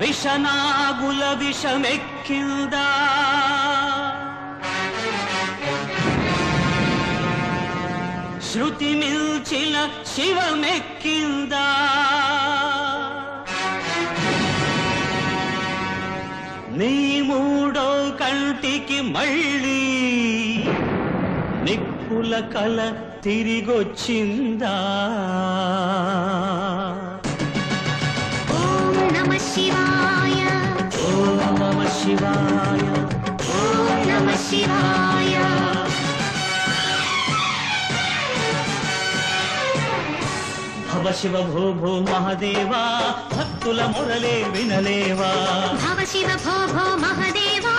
విషనాగుల విషమెక్కిందా శృతి మిల్చిన శివమెక్కిందా నీ మూడో కంటికి మళ్ళీ నిప్పుల కల తిరిగొచ్చిందా ఓం నమ శివ భవ శివ భూ భూ మహదేవా భక్తుల మురళే వినలేవా? భవ శివ భో భో మహదేవా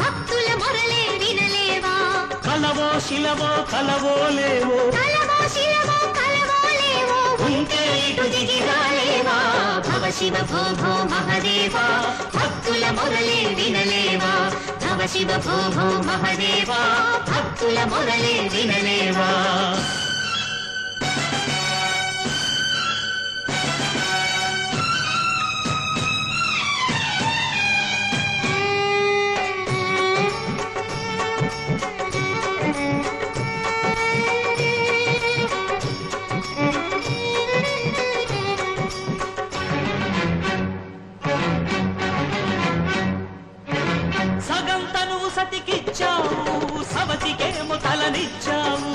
భక్తుల మురళే వినలేవా? కలవో శిలవో కలవో లేవో? కలవో శిలవో కలవో లేవో? ఉంటే ఇటు దిగి రాలేవా? భవ శివ భో భో మహదేవా భక్తుల మురళే వినలేవా? భవ శివ భో భో మహదేవా భక్తుల మురళే వినలేవా? సతికిచ్చావు సవతికేమో తలనిచ్చావు.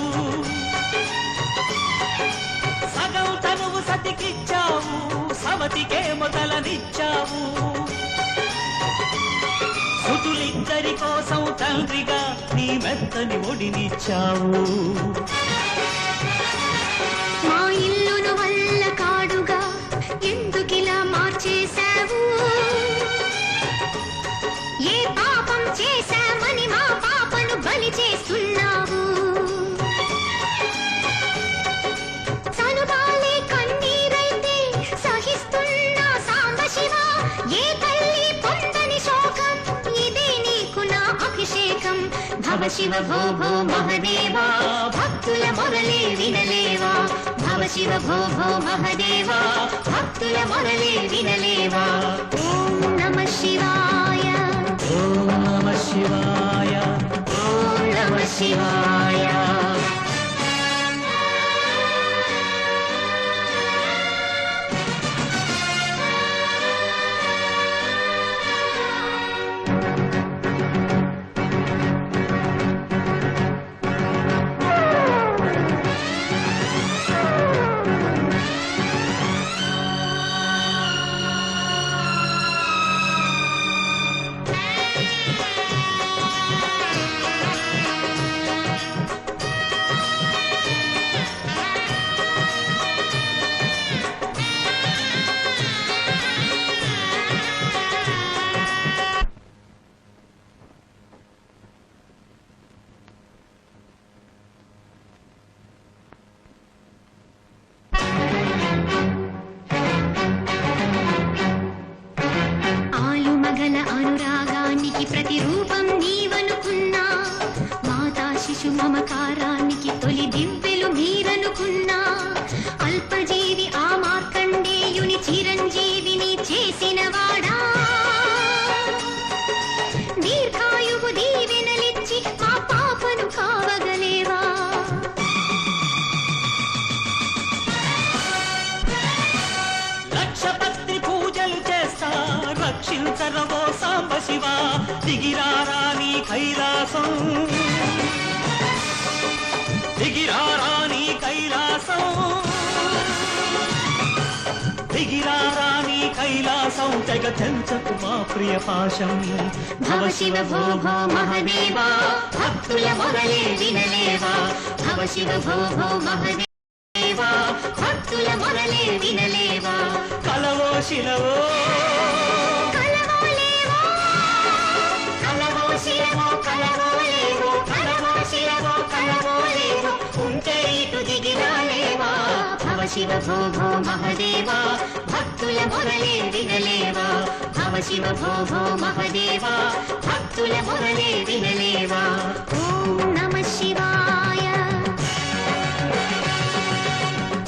సగం తనువు సతికిచ్చావు సవతికేమో తలనిచ్చావు. సుతులిద్దరి కోసం తండ్రిగా నీ మెత్తని ఒడినిచ్చావు. మా ఇల్లును వల్ల కాడుగా ఎందుకిలా మార్చేశావు? ఏ పాపం చేశామని బలి చేస్తున్నావు. సనుబాలే కన్నీరైతే సహిస్తున్నా సాంబశివ ఏ తల్లి పొందని శోకం? ఇదే నీకు నా అభిషేకం. భవ శివ భో భో మహదేవా భక్తుల మొరలే వినలేవా? భవ శివ భో భో మహదేవా భక్తుల మొరలే వినలేవా? ఓం నమ శివాయ. ఓం నమ శివాయ. నమ రూపం ప్రతిరూపం నీవనుకున్నా మాతా శిశు మమకారానికి తొలి దివ్వెలు మీరనుకున్నా. అల్పజీవి ఆ మార్కండేయుని చిరంజీవిని చేసినవాడా దీర్ఘాయువు కైలాసం. దిగిరారా నీ కైలాసం. దిగిరారా నీ కైలాసం. తెగ తెంచకు మా ప్రియ పాశం. భవ శివ భో భో మహదేవా భక్తుల మొరలే వినలేవా? భవ శివ భో భో మహదేవా భక్తుల మొరలే వినలేవా? కలవో శిలవో. శివ భో భో మహదేవా భక్తుల మురళే వినలేవా భవ శివ భో భో మహదేవా భక్తుల మురళే వినలేవా ఓం నమ శివాయ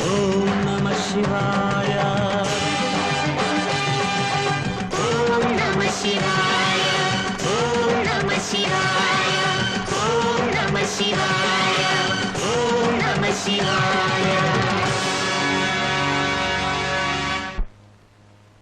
ఓం నమ శివాయ నమ శివాయ